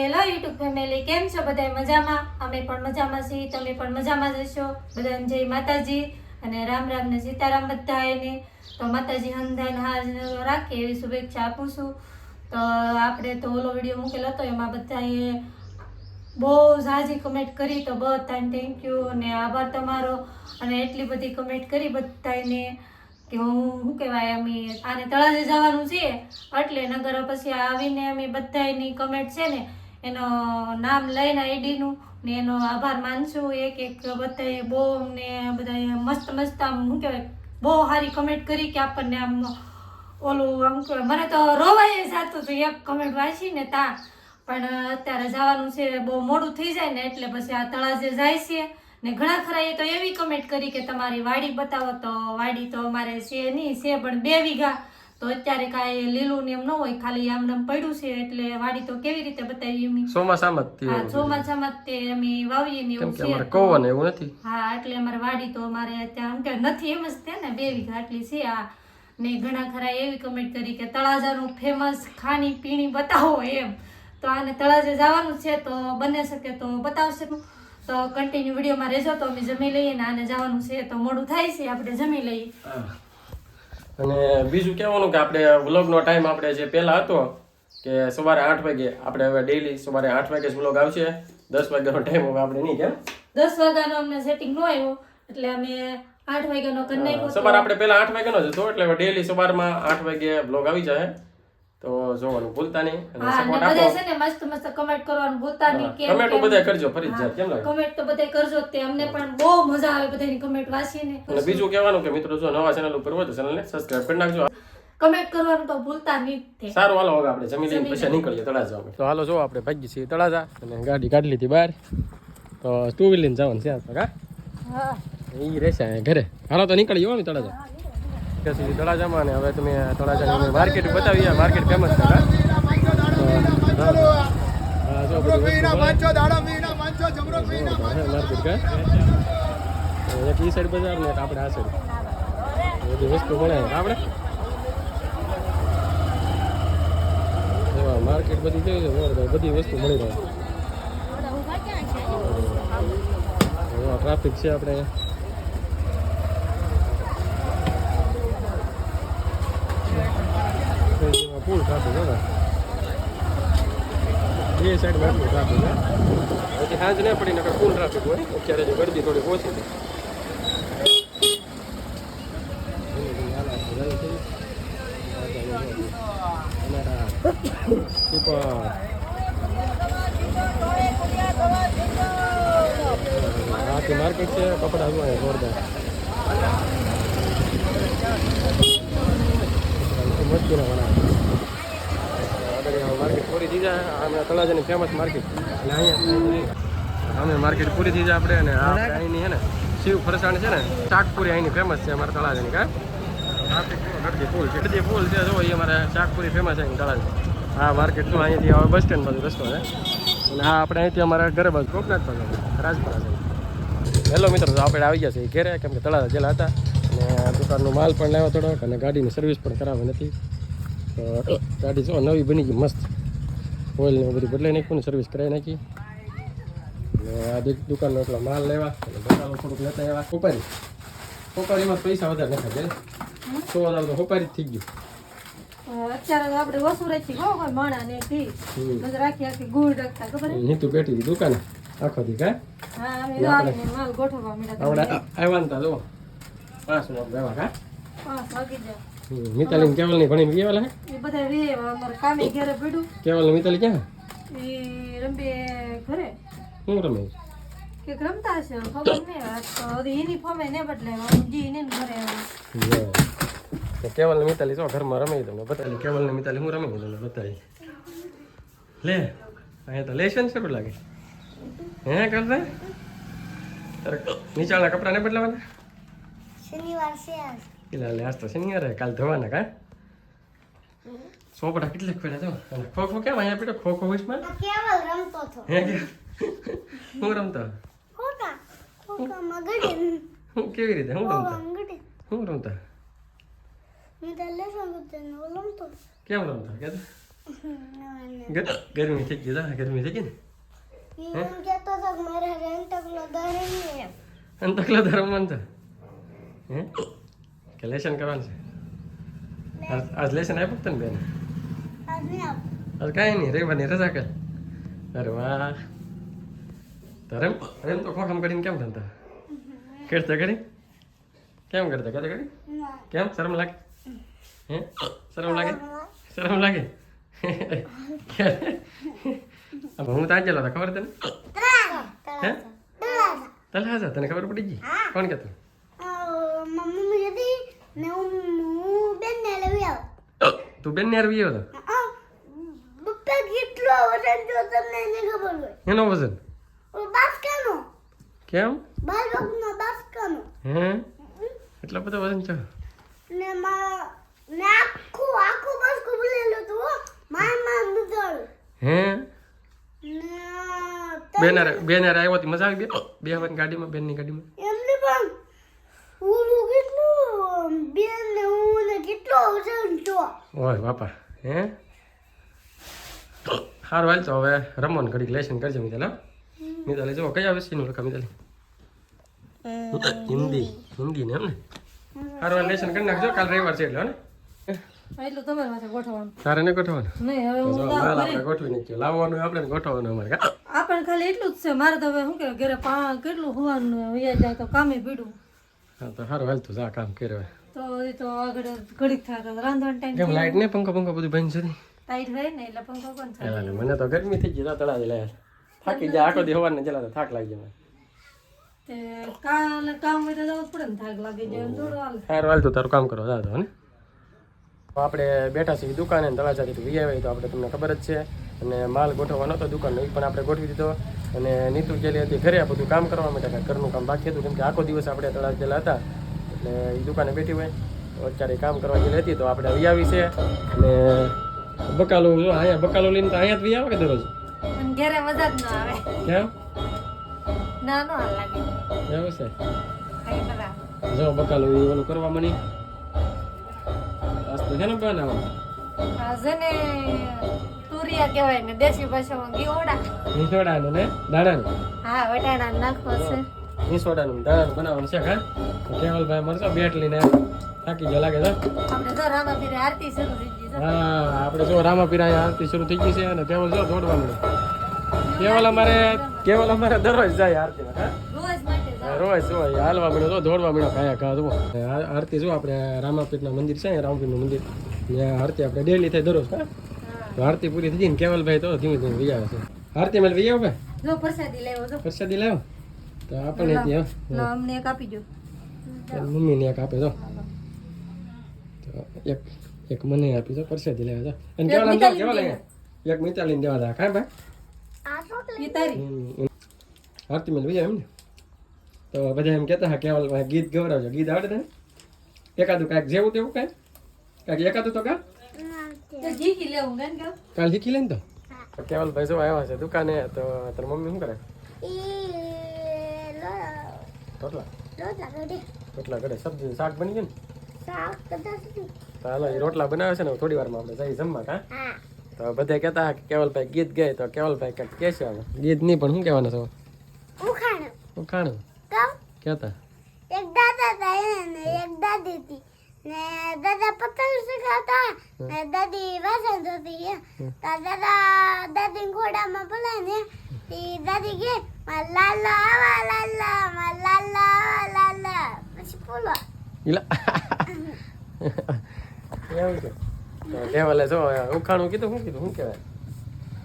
Hello YouTube family, કેમ છો બધા મજામાં? અમે પણ મજામાં છીએ, તમે પણ મજામાં જશો બધાને જય માતાજી અને રામ રામ ને સીતારામ બધાને તો માતાજી હંધાન હાજ રાખીએ એવી શુભેચ્છા આપું છું. તો આપણે તો ઓલો વીડિયો મૂકેલો હતો, એમાં બધાએ બહુ ઝાઝી કમેન્ટ કરી, તો બધાને થેન્ક યુ અને આભાર તમારો. અને એટલી બધી કમેન્ટ કરી બધાને કે હું, શું કહેવાય, અમે આને તળાજે જવાનું છીએ એટલે નગર પછી આવીને અમે બધાની કમેન્ટ છે ને એનો નામ લઈને આઈડીનું ને એનો આભાર માનશું. એક એક બધાએ બહુ અમને બધાએ મસ્ત મસ્ત આમ શું કહેવાય, બહુ સારી કમેન્ટ કરી કે આપણને આમ ઓલું આમ કહેવાય, મને તો રોવાય જાતું હતું એક કમેન્ટ વાંચીને તા. પણ અત્યારે જવાનું છે, બહુ મોડું થઈ જાય ને એટલે પછી આ તળાજે જાય છે. ને ઘણા ખરા એ તો એવી કમેન્ટ કરી કે તમારી વાડી બતાવો તો વાડી તો અમારે છે નહીં, છે પણ બે વીઘા. તો અત્યારે કાંઈ લીલું ને એમ ન હોય ખાલી આમ નામ પડ્યું છે એટલે વાડી તો કેવી રીતે બતાવી એમ ચોમાસામાં જ હા ચોમાસામાં જ તે અમે વાવીએ ને એવું છે અમારે તો- એવું નથી. હા એટલે અમારે વાડી તો અમારે ત્યાં આમ કે નથી એમ જ છે ને બે વીઘા આટલી છે આ. ને ઘણા ખરા એવી કમેન્ટ કરી કે તળાજાનું ફેમસ ખાણી પીણી બતાવો એમ. તો આને તળાજે જવાનું છે તો બને શકે તો બતાવશે. તો કન્ટિન્યુ વિડીયોમાં રહેજો તો અમે જમી લઈએ ને આને જવાનું છે તો મોડું થાય છે આપણે જમી લઈએ. અને બીજું કહેવાનું કે આપણે વ્લોગનો ટાઈમ આપણે જે પહેલાં હતો કે સવારે આઠ વાગે આપણે હવે ડેઈલી સવારે આઠ વાગે વ્લોગ આવશે. દસ વાગ્યાનો ટાઈમ હવે આપણે નહીં કેમ? દસ વાગ્યાનો અમને સેટિંગ ન આવ્યો એટલે અમે આઠ વાગ્યાનો કરી નાખ્યો સવારે આપણે પહેલાં આઠ વાગ્યાનો જ હતો એટલે હવે ડેઈલી સવારમાં આઠ વાગે વ્લોગ આવી જાય. તો જોવાનું ભૂલતા નહીં. હા સપોર્ટ આપો. છે ને મસ્ત મસ્ત કમેન્ટ કરવાનું ભૂલતા નહીં કે કમેન્ટ કેમ. બધા કરજો ફરજિયાત કેમ લાગે? કમેન્ટ તો બધા કરજો તે. અમને પણ બહુ મજા આવે બધાની કમેન્ટ વાંચીને. અને બીજું કહેવાનું કે મિત્રો જો નવા ચેનલ ઉપર હોય તો ચેનલને સબસ્ક્રાઇબ કરી નાખજો. કમેન્ટ કરવાનું તો ભૂલતા નહીં સારું હાલો હવે આપણે જમી લઈને પછી નીકળીએ તળાજા તો હાલો જો આપણે ભાગી છીએ તળાજા અને ગાડી કાઢી લીધી બહાર. તો ટુ વ્હીલ લઈને જવાનું છે આ હા. એ રહેશે ઘરે. હાલો તો નીકળી જવાનું તળાજા. ત્યાં સુધી તળાજામાં ને હવે તમે તળાજાની માર્કેટ બતાવી માર્કેટ ફેમસ છે કા? કા એક ઈ સાઈડ બજાર ને આપણે આ સાઈડ બધી વસ્તુ મળે આપણે? માર્કેટ બધી કેવી છે બધી વસ્તુ મળી રહે. ટ્રાફિક છે આપણે અહીંયા ફૂલ ટ્રાફિક હવે બે સાઈડમાં એટલું ટ્રાફિક હજી હાજ નહીં પડી નકર ફૂલ ટ્રાફિક હોય. અત્યારે જે ગરદી થોડી ઓછી આખી માર્કેટ છે કપડા જોવા જોરદાર. મસ્તીના બનાવે માર્કેટ પૂરી થઈ જાય. અમે તળાજાની ફેમસ માર્કેટ અને અહીંયા અમે માર્કેટ પૂરી થઈ જાય આપણે અને આ અહીંની છે ને શિવ ફરસાણ છે ને શાકપુરી અહીંની ફેમસ છે અમારા તળાજાની કા ટ્રાફિક ગડદી ફૂલ છે. ફૂલ છે જો એ અમારે શાકપુરી ફેમસ છે અહીં હા માર્કેટ તો અહીંયાથી હવે બસ સ્ટેન્ડ બાજુ રસ્તો છે. અને હા આપણે અહીંથી અમારા ઘરે બાજુ કોકનાથ બાજુ રાજપરા છે. હેલો મિત્રો તો આપણે આવી ગયા છે ઘેરે કેમ કે તળાજા જેલા હતા. અને દુકાનનો માલ પણ લાવ્યો થોડોક અને ગાડીની સર્વિસ પણ કરાવી નથી. ગાડી જો નવી બની ગઈ મસ્ત. ઓઇલ ને એવું બધું બદલાઈ નાખ્યું ને સર્વિસ કરાવી નાખી. આ દુકાનનો એટલો માલ લેવા અને થોડુંક લેતા આવ્યા. કોપારી કોપારીમાં પૈસા વધારે નથી છે સો હજાર તો કોપારી જ થઈ ગયું. અત્યારે આપણે વસુ રાખી હો કોઈ માણા ને ઘી રાખી રાખી ગુડ રાખતા ખબર નીતુ બેઠી હતી દુકાને આખો દી કા? હા અમે તો માલ ગોઠવવા માંડ્યા આપણે આવ્યા ને તા જો પાંચ મિનિટ બેવા કા? પાંચ વાગી જાય. હમ, મિતાલીને કેવલની ભણીને ગયેલા હે? એ બધા રે અમાર કામે ઘરે પડ્યું. કેવલ ને મિતાલી ક્યાં એ રંબે ઘરે. હું રમે? કે રમતા હશે ખબર નહીં આ તો યુનિફોર્મ ને બદલાય જી ને ઘરે આવે. કેવલ ને મિતાલી જો ઘરમાં રમે તમને બતાવી. કેવલ ને મિતાલી હું રમી તમને બતાવી. લે અહીંયા તો લેશન છે પણ લાગે હે કરતા તારે નીચાળના કપડા ને બદલાવાના? શનિવાર છે પેલા લે આજ તો શનિવારે કાલ ધોવાના કા સોપડા કેટલા ખોલ્યા જો અને ખો ખો કેમ અહીંયા બેટો ખો ખો વિશમાં કેવલ રમતો હતો હે કે હું રમતો ખોટા ખોટામાં ગડે હું કેવી રીતે હું રમતો હું રમતા મેં તો લેસન કરતો ને ઓ રમતો કેમ રમતા કે ગરમી થઈ ગઈ જા ગરમી થઈ ગઈ ને ઈ એમ કહેતો હતો કે મારે રેન્ટકલો દરે નહીં એમ. અને તકલા ધરમવાનું છે હે કે લેશન કરવાનું છે? આજ લેસન આપ્યું તને બેન? આજ કાંઈ નહીં રવિવારની રજા કર. અરે વાહ. તારે એમ એમ તો ખોખમ કરીને કેમ થતા કરતા કરી કેમ કરતા? કરતા કરી ના. કેમ? શરમ લાગે? હે? શરમ લાગે? શરમ લાગે? હું ત્યાં હતો ખબર તને. હે? તળાજા. તને ખબર પડી ગઈ? કોણ કહેતી? ને હું હું. તું બેન ને આવી અ, પપ્પા કેટલો વજન જો તમને નહીં ખબર હોય. એનો વજન? ઓલો બાસકાનો. કેમ? બાળકનો બાસકાનો. હે? એટલો બધો વજન છે? ને મા ને આખું આખું બાસકું ભૂલેલું હો. માર માર દુધાળું હે? ને બેન હારે બેન હારે આવ્યો હતી મજા આવી બે ગાડીમાં બેનની ગાડીમાં? એમને પણ ઓલું કેટલું બેન ને હું ને કેટલો વજન છો ઓય બાપા હે? સારું હાલ તો હવે રમવાનું ઘડીક લેશન કરજે મિતાલ મિતાલે જો કયા વિષયનું લખા મિતાલે? હિન્દી. હિન્દી ને એમ ને? સારું હાલ લેશન કરી નાખજો કાલ રવિવાર છે એટલે ને? એટલું તમારી માથે ગોઠવવાનું. તારે ને ગોઠવવાનું? નહીં હવે હું. આપણે ગોઠવી નાખ્યો લાવવાનું આપણે ગોઠવવાનું અમારે આપણે ખાલી એટલું જ છે મારે તો હવે શું કે ઘરે પા કેટલું હોવાનું વૈયા જાય તો કામે પીડું હા તો સારું હાલ તું જા કામ કર્યો. તો એ તો આગળ ઘડીક થાય રાંધવાનો ટાઈમ કેમ લાઈટ ને પંખો પંખો બધું બંધ છે ને? હોય ને એટલે પંખો કોણ થાય. એલા મને તો ગરમી થઈ ગઈ તળા લે થાકી જાય આખો દી હવાને જલા થાક લાગી જાય. તે કાલે કામ હોય તો જવું પડે ને થાક લાગી જાય થોડું હાલે. સારું હાલ તું તારું કામ કરો જા તો ને. આપણે બેઠા છીએ દુકાને ને તળાજાથી તો વી આવ્યા તો આપણે તમને ખબર જ છે. અને માલ ગોઠવવાનો હતો દુકાનનો એ પણ આપણે ગોઠવી દીધો. અને નીતુ ગયેલી હતી ઘરે આ બધું કામ કરવા માટે ઘરનું કામ બાકી હતું કેમ કે આખો દિવસ આપણે તળાજ ગયેલા હતા. એટલે એ દુકાને બેઠી હોય તો અત્યારે કામ કરવા ગયેલી હતી તો આપણે વી આવી છે. અને બકાલો જો અહીંયા બકાલો લઈને તો અહીંયા જ વી આવે કે દરરોજ? ઘેરે મજા જ ના આવે. કેમ? ના નો લાગે. એવું છે? જો બકાલું એ ઓલું કરવા મની. આજ તો છે ને બનાવવાનું આજે ને તુરિયા કહેવાય ને દેશી ભાષામાં ગીઓડા ગીઓડા ને? દાણાનું? હા વટાણા નાખો છે. હિંસોડાનું ને દાણાનું બનાવવાનું છે હા? કેવલભાઈ મળશો બેટ લઈને થાકી ગયો લાગે છે. હા આપણે જો રામાપીરા આરતી શરૂ થઈ ગઈ છે અને કેવલ જો દોડવાનું. કેવલ અમારે કેવલ અમારે દરરોજ જાય આરતી રોજ. રોજ જો હાલવા મળ્યો તો દોડવા મળ્યો કાયા કા જુઓ. આરતી જો આપણે રામાપીરના મંદિર છે રામપીરનું મંદિર. ત્યાં આરતી આપણે ડેલી થાય દરરોજ હા? આરતી પૂરી થઈ ગઈ ને કેવલભાઈ તો ધીમે ધીમે વિજાવે છે. આરતી મેં વિજાવ ભાઈ. પ્રસાદી લેવો પ્રસાદી લાવો. તો આપણને ત્યાં અમને એક આપી જો મમ્મીને એક આપે તો. તો એક એક મને આપી દો પ્રસાદી લેવા જો અને કેવલ મિતાલીને કેવલ દેવા. અહીંયા? એક મિતાલીને દેવા દા કાંઈ ભાઈ. આરતી મેં બીજા એમ ને? તો બધા એમ કહેતા હા કેવલ ભાઈ ગીત ગવડાવજો ગીત આવડે તને? એકાદું કાંઈક જેવું તેવું કાંઈ? કાંઈક એકાદું તો કા? કાલ શીખી લે ને તો કેવલભાઈ જો આવ્યા છે દુકાને તો તારી મમ્મી શું કરે? રોટલા રોટલા સબ્જી શાક બની ગયું ને? હાલો રોટલા બનાવે છે ને થોડી વારમાં આપણે જઈ જમવા કા? હા. તો બધે કહેતા કેવલ કે કેવલભાઈ ગીત ગાય તો કેવલભાઈ કંઈક કહે છે હવે. ગીત નહીં પણ શું કહેવાનું છે ઉખાણું હું ખાણું? કહું કહેતા. એક દાદા હતા ને એક દાદી હતી. ને દાદા પતંગ શીખાતા ને દાદી વાસણ ધોતી દાદા દાદી ઘોડામાં બોલાય ને દાદી કે એવું છે તો કેવલે જો ઉખાણું કીધું શું કીધું શું કહેવાય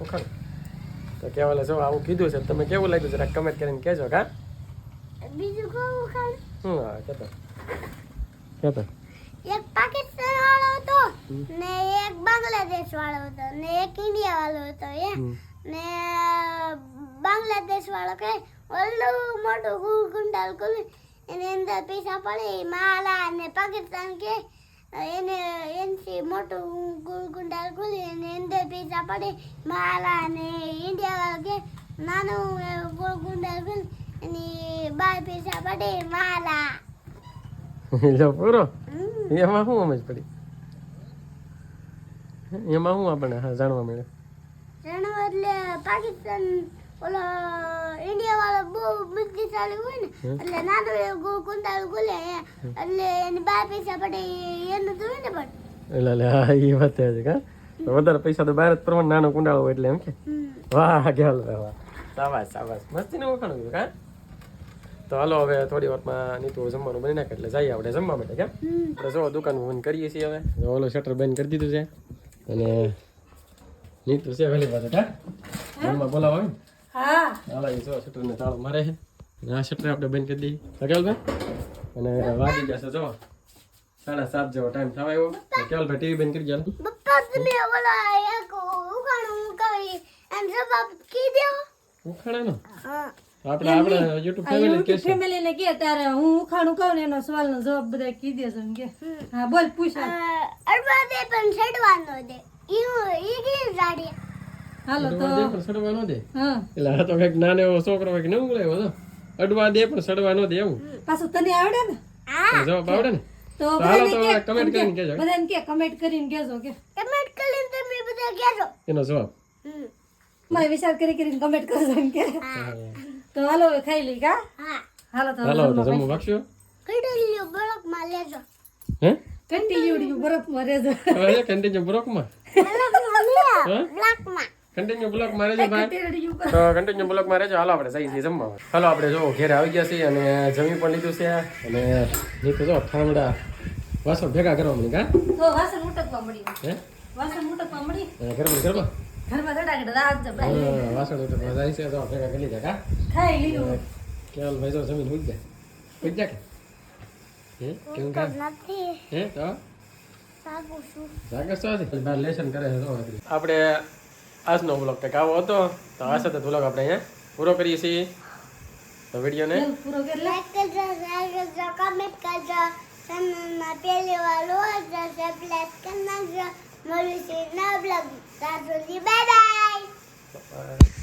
ઉખાણું તો કેવલે જો આવું કીધું છે તમે કેવું લાગ્યું જરા કમેન્ટ કરીને કહેજો કા બીજું કહું ઉખાણ શું હા કહેતો કહેતો એક પાકિસ્તાન વાળો હતો ને એક બાંગ્લાદેશ વાળો હતો ને એક ઇન્ડિયા વાળો હતો એ ને બાંગ્લાદેશ વાળો કે ઓલું મોટું ગુલ ગુંડાલ ખોલી એની અંદર પૈસા પડે માલા અને પાકિસ્તાન કે એને એનથી મોટું ગુલ ગુંડાલ ખોલી એની અંદર પૈસા પડે માલા અને ઇન્ડિયા વાળો કે નાનું ગોળ ગુંડાલ ખોલી એની બાર પૈસા પડે માલા. જો પૂરો. એમાં શું સમજ પડી? એમાં શું આપણે હા, જાણવા મળે જાણવા એટલે પાકિસ્તાન ઓલો ઇન્ડિયા વાળો બહુ બુદ્ધિશાળી હોય ને એટલે નાનું ગોળ કુંડાળું ખુલે. એટલે એની બાર પૈસા પડે એનું હોય ને પણ? એટલે એટલે હા એ વાત છે કા વધારે પૈસા તો બહાર જ પ્રમાણ નાનો કુંડાળો હોય એટલે એમ કે. વાહ ગેલ વાહ. સાવાસ સાબાસ મસ્તી ને વખાણું કા તો હાલો હવે થોડી વારમાં નીતુ જમવાનું બની નાખે એટલે જઈએ આપણે જમવા માટે કેમ? આપણે જો દુકાન બંધ કરીએ છીએ હવે. જો ઓલો શટર બંધ કરી દીધું છે. અને નીતુ છે વહેલી પાસે કા મનમાં બોલાવો ને હા. હાલો એ જો શટરને તાળો મારે છે. આ શટર આપણે બંધ કરી દઈએ. અકેલભાઈ અને વાગી જશે જો. સાડા સાત જેવો ટાઈમ થવા આવ્યો કેવલભાઈ ટીવી બંધ કરી ગયા પપ્પા તમે ઓલા એક ઉખાણું કહી એમ જવાબ કી દેવો ઉખાણાનો હા. આપણે આપણે યુટ્યુબ ફેમિલી કે ફેમિલી ને કે તારે હું ઉખાણું કહું ને એનો સવાલ નો જવાબ બધા કી એમ કે હા બોલ પૂછ. દે પણ છડવાનો દે. ઈ ઈ કે જાડી હાલો તો અડવા દે પણ સડવા ન દે. હા. એટલે આ તો કંઈક નાનો એવો છોકરો હોય કે નવું લાવ્યો અડવા દે પણ સડવા ન દે એવું. પાછું તને આવડે ને? હા. જવાબ આવડે ને? તો તો હાલો તો કમેન્ટ કરીને કહેજો. બધાને કે કમેન્ટ કરીને કહેજો કે. કમેન્ટ કરીને તમે બધા કહેજો. એનો જવાબ. હમ. મારે વિચાર કરી કરીને કમેન્ટ કરજો એમ કે. તો હાલો ખાઈ લઈ કા? હા. હાલો તો હાલો તો જમવું વાગશું કીડલીઓ બળકમાં લેજો. હે? કન્ટિન્યુ હવે કન્ટિન્યુ માં કન્ટિન્યુ બ્લોક મારે છે ભાઈ. કન્ટિન્યુ તો કન્ટિન્યુ બ્લોક મારે છે. હાલો આપણે જઈએ છીએ જમવા. હાલો આપણે જો ઘેર આવી ગયા છીએ અને જમી પણ લીધું છે. અને નીતુ જો ઠામડા વાસણ ભેગા કરવા મળી કા તો વાસણ ઉટકવા મળી હે? વાસણ ઉટકવા મળી ઘરમાં ઘરમાં? ઘરમાં કે રાત જબરાઈ હા, વાસણ ઉટકવા જાય છે તો ભેગા કરી લીધા કા ખાઈ લીધું. કેવલ ભાઈ તો જમીન ઉઈ જાય ઉઈ જાય હે? કેવું કા હે તો? સાગું છું. શું લેસન કરે છે તો આપણે આજનો બ્લોગ કંઈક આવો હતો. તો આ સાથે બ્લોગ આપણે અહીંયા પૂરો કરીએ છીએ. તો વિડીયોને ચાલ, પૂરો કરી લે લાઈક કરજો શેર કરજો કમેન્ટ કરજો. ચેનલમાં પહેલી વાર હોય તો સબસ્ક્રાઇબ કરી નાખજો. મળીશું નવા બ્લોગ ત્યાં સુધી બાય બાય